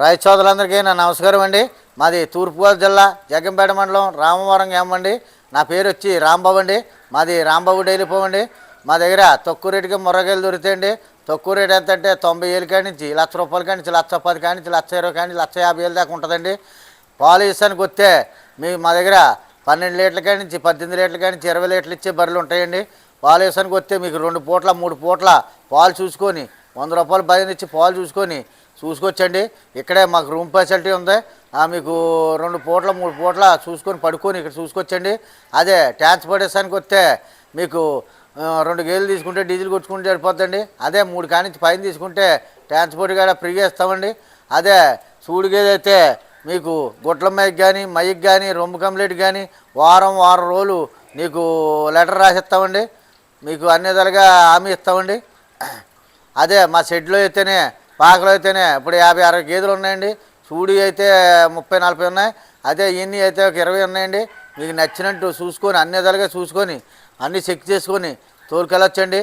రైతు నా నమస్కారం అండి. మాది తూర్పుగోదావరి జిల్లా జగ్గంపేట మండలం రామవరం ఏమండి నా పేరు వచ్చి రాంబాబు అండి. మాది రాంబాబు డైలీ పోవండి మా దగ్గర తక్కువ రేటుకి ముర్రగాయలు దొరుకుతాయండి. తక్కువ రేట్ ఎంత అంటే తొంభై ఏళ్ళ కాడి నుంచి లక్ష రూపాయల కాడి నుంచి లక్ష పది కాడి నుంచి లక్ష ఇరవై కాడి నుంచి లక్ష యాభై ఏళ్ళ దాకా ఉంటుందండి. పాలు ఇస్తానికి వస్తే మీ మా దగ్గర పన్నెండు లీటర్ల కాడి నుంచి పద్దెనిమిది లీటర్ల కాడి నుంచి ఇరవై లీటర్లు ఇచ్చే బర్రెలు ఉంటాయండి. పాలు వేసానికి వస్తే మీకు రెండు పూట్ల మూడు పూట్ల పాలు చూసుకొని వంద రూపాయలు భయం ఇచ్చి పాలు చూసుకొని చూసుకొచ్చండి. ఇక్కడే మాకు రూమ్ ఫెసిలిటీ ఉంది. ఆ, మీకు రెండు పూట్ల మూడు పూట్ల చూసుకొని పడుకొని ఇక్కడ చూసుకొచ్చండి. అదే ట్రాన్స్పోర్టేషన్కి వస్తే మీకు రెండు గేలు తీసుకుంటే డీజిల్ కొట్టుకుంటే సరిపోద్దండి. అదే మూడు కానించి పైన తీసుకుంటే ట్రాన్స్పోర్ట్ కూడా ఫ్రీగా ఇస్తామండి అదే సూడు గేదె అయితే మీకు గుట్ల మైకి కానీ మైకి కానీ రొమ్ము కంప్లీట్ కానీ వారం వారం రోజులు నీకు లెటర్ రాసిస్తామండి. మీకు అన్ని విధాలుగా హామీ ఇస్తామండి. అదే మా షెడ్లో అయితేనే పాకలో అయితేనే ఇప్పుడు యాభై అరవై గేదెలు ఉన్నాయండి. సూడి అయితే ముప్పై నలభై ఉన్నాయి. అదే ఇన్ని అయితే ఒక ఇరవై ఉన్నాయండి. మీకు నచ్చినట్టు చూసుకొని అన్ని విధాలుగా చూసుకొని అన్నీ చెక్ చేసుకొని తోలుకెళ్ళొచ్చండి.